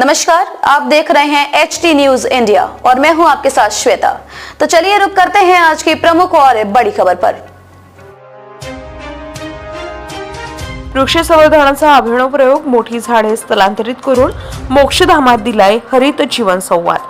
नमस्कार आप देख रहे हैं एच टी न्यूज इंडिया और मैं हूं आपके साथ श्वेता। तो चलिए रुक करते हैं आज की प्रमुख और बड़ी खबर पर। वृक्ष संवर्धनाचा अभिनव प्रयोग मोठी झाडे स्थलांतरित करून मोक्षधामात दिलाय हरित जीवन संवाद।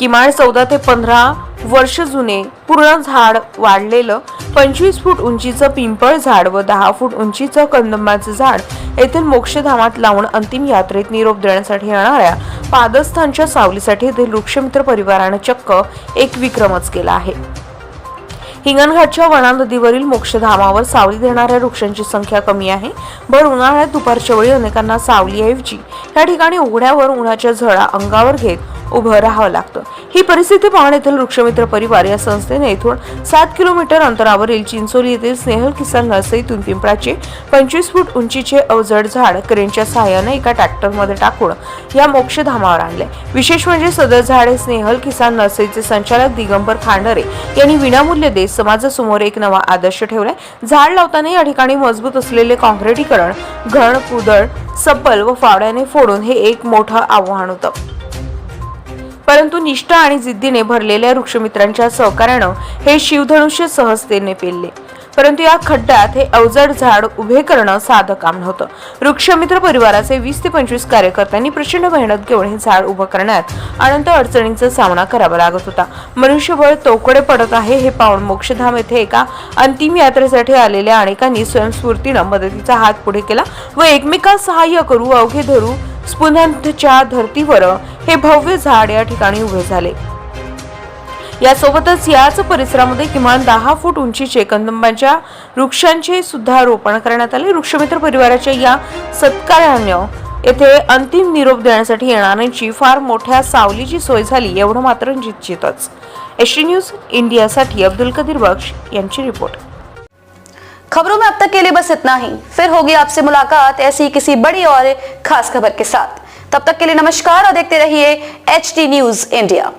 किमान चौदा ते पंधरा वर्ष जुने पूर्ण झाड वाढलेलं पंचवीस फूट उंचीचं पिंपळ झाड व दहा फूट उंचीचं कंदंबाचं झाड येथील मोक्षधामात लावून अंतिम यात्रेत निरोप देण्यासाठी येणाऱ्या पादस्थांच्या सावलीसाठी येथील वृक्षमित्र परिवारानं चक्क एक विक्रमच केला आहे. हिंगणघाटच्या वना नदीवरील मोक्षधामावर सावली देणाऱ्या वृक्षांची संख्या कमी आहे. भर उन्हाळ्यात दुपारच्या वेळी अनेकांना सावलीऐवजी या ठिकाणी उघड्यावर उन्हाच्या झळा अंगावर घेत उभं राहावं लागतं. ही परिस्थिती पाहून येथील वृक्षमित्र परिवार या संस्थेने इथून सात किलोमीटर अंतरावरील चिंचोली येथील स्नेहल किसान नर्सरीतून पिंपळाचे पंचवीस फूट उंचीचे अवजड झाड क्रेनच्या सहाय्याने एका ट्रॅक्टरमध्ये टाकून या मोक्षधामावर आणले. विशेष म्हणजे सदर झाड हे स्नेहल किसान नर्सरीचे संचालक दिगंबर खांडरे यांनी विनामूल्य देत समाजासमोर एक नवा आदर्श ठेवलाय. झाड लावताना या ठिकाणी मजबूत असलेले कॉन्क्रिटीकरण घण कुदळ सप्पल व फावड्याने फोडून हे एक मोठं आव्हान होतं. परंतु निष्ठा आणि जिद्दीने भरलेल्या वृक्षमित्रांच्या सहकार्यानं हे शिवधनुष्य सहजतेने पेलले. परंतु या खड्ड्यात हे अवजड झाड उभे करणं साधं काम नव्हतं. वृक्षमित्र परिवाराचे वीस ते पंचवीस कार्यकर्त्यांनी प्रचंड मेहनत घेऊन हे झाड उभं करण्यात अनंत अडचणींचा सामना करावा लागत होता. मनुष्यबळ तोकडे पडत आहे हे पाहून मोक्षधाम येथे एका अंतिम यात्रेसाठी आलेल्या अनेकांनी स्वयंस्फूर्तीनं मदतीचा हात पुढे केला व एकमेकांस सहाय्य करू अवघे धरू स्पुनंथच्या धर्तीवर हे भव्य झाड या ठिकाणी उभे झाले. यासोबतच याच परिसरामध्ये किमान दहा फूट उंचीचे कंदंबाच्या वृक्षांचे सुद्धा रोपण करण्यात आले. वृक्षमित्र परिवाराच्या या सत्कार्यानं येथे अंतिम निरोप देण्यासाठी येणाऱ्यांची फार मोठ्या सावलीची सोय झाली एवढं मात्र निश्चितच. एस न्यूज इंडियासाठी अब्दुल कदीर बख्श यांची रिपोर्ट. खबरों में अब तक के लिए बस इतना ही। फिर होगी आपसे मुलाकात ऐसी ही किसी बड़ी और खास खबर के साथ। तब तक के लिए नमस्कार और देखते रहिए एच टी न्यूज इंडिया।